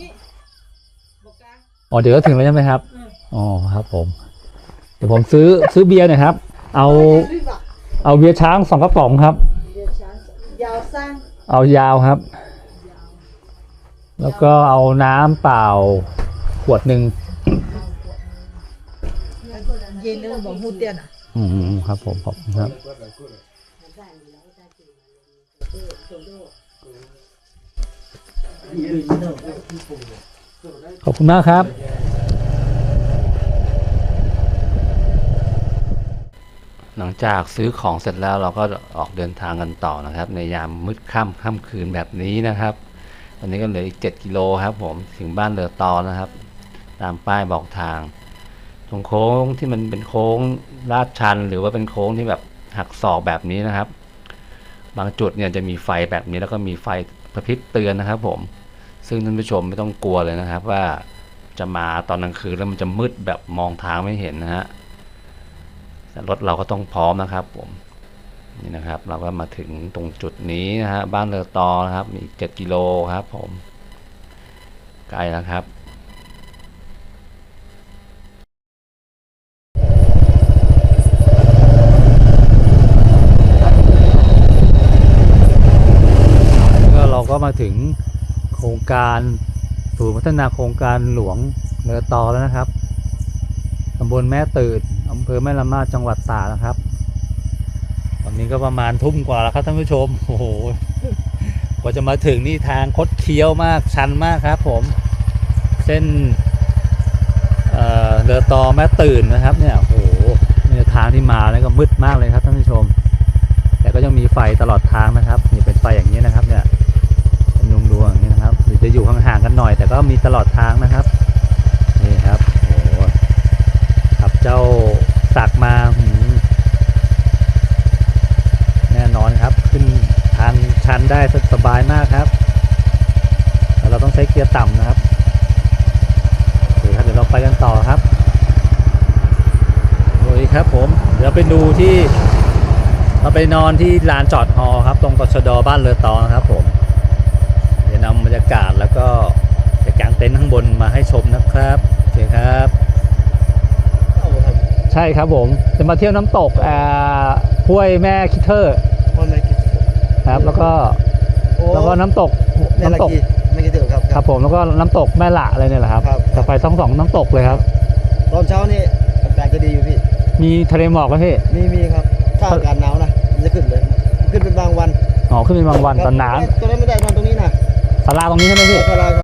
นี่บอกกลางอ๋อเดี๋ยวก็ถึงแล้วใช่ไหมครับอืมอ๋อครับผม เดี๋ยวผมซื้อซื้อเบียร์หน่อยครับ เอาเอาเบียร์ช้างสองกระป๋องครับเดี๋ยวช้างยาวสร้างเอายาวครับ แล้วก็เอาน้ำเปล่าขวดหนึ่งเย็นเลยบอกฮูเตียนอะอืมครับผมขอบคุณครับ ขอบคุณมากครับ หลังจากซื้อของเสร็จแล้วเราก็ออกเดินทางกันต่อนะครับ ในยามมืดค่ำค่ำคืนแบบนี้นะครับวันนี้ก็เหลืออีก 7 กิโลครับผมถึงบ้านเรือตอนะครับ ตามป้ายบอกทาง ตรงโค้งที่มันเป็นโค้งลาดชัน หรือว่าเป็นโค้งที่แบบหักศอกแบบนี้นะครับ บางจุดเนี่ยจะมีไฟแบบนี้แล้วก็มีไฟกระพริบเตือนนะครับผม ซึ่งท่านผู้ชมไม่ต้องกลัวเลยนะครับว่าจะมาตอนกลางคืนแล้วมันจะมืดแบบมองทางไม่เห็นนะฮะรถเราก็ต้องพร้อมนะครับผมนี่นะครับ เราก็มาถึงตรงจุดนี้นะฮะบ้านเรือตอนะครับมีอีกเจ็ดกิโลครับผมใกล้แล้วครับ ก็เราก็มาถึงโครง การศูนย์พัฒนาโครงการหลวงเรือตอแล้วนะครับตำบลแม่ตื่นอำเภอแม่ละมาดจังหวัดตากนะครับ ตอนนี้ก็ประมาณทุ่มกว่าแล้วครับท่านผู้ชมโอ้โหกว่าจะมาถึงนี่ทางคดเคี้ยวมากชันมากครับ ผม เส้นเอ่อเรือตอแม่ตื่นนะครับ เนี่ยโอ้โหเนี่ยทางที่มาแล้วก็มืดมากเลยครับท่านผู้ชม แต่ก็ยังมีไฟตลอดทางนะครับนี่เป็นไฟอย่างนี้นะครับเนี่ย จะอยู่ห่างๆกันหน่อย แต่ก็มีตลอดทางนะครับ นี่ครับโอ้ขับเจ้าสักมาหืมแน่นอนครับ ขึ้นทางชันได้สบายมากครับแต่เราต้องใช้เกียร์ต่ำนะครับโอเคครับเดี๋ยวเราไปกันต่อครับโอเคครับผมเดี๋ยวไปดูที่เราไปนอนที่ลานจอดฮอครับ ตรงตชดบ้านเรือตอนะครับผม เดี๋ยวนำบรรยากาศแล้วก็จะกางเต็นท์ข้างบนมาให้ชมนะครับโอเคครับ ใช่ครับผมจะมาเที่ยวน้ำตกอ่าห้วยแม่คิเทอร์คนไม่คิดครับ แล้วก็โอ้แล้วก็น้ำตกในละน้ำตกกีไม่คิดถึงครับ ครับผมแล้วก็น้ำตกแม่ละอะไรเนี่ยแหละครับครับ จะไปทั้งสองน้ำตกเลยครับ ตอนเช้านี่อากาศจะดีอยู่พี่ มีทะเลหมอกไหมพี่มีมีครับถ้าอากาศหนาวนะมันจะขึ้นเลย ขึ้นเป็นบางวันอ๋อขึ้นเป็นบางวันตอนหนาว ตอนนั้นไม่ได้นอนตรงนี้นะ ศาลาตรงนี้ใช่ไหมพี่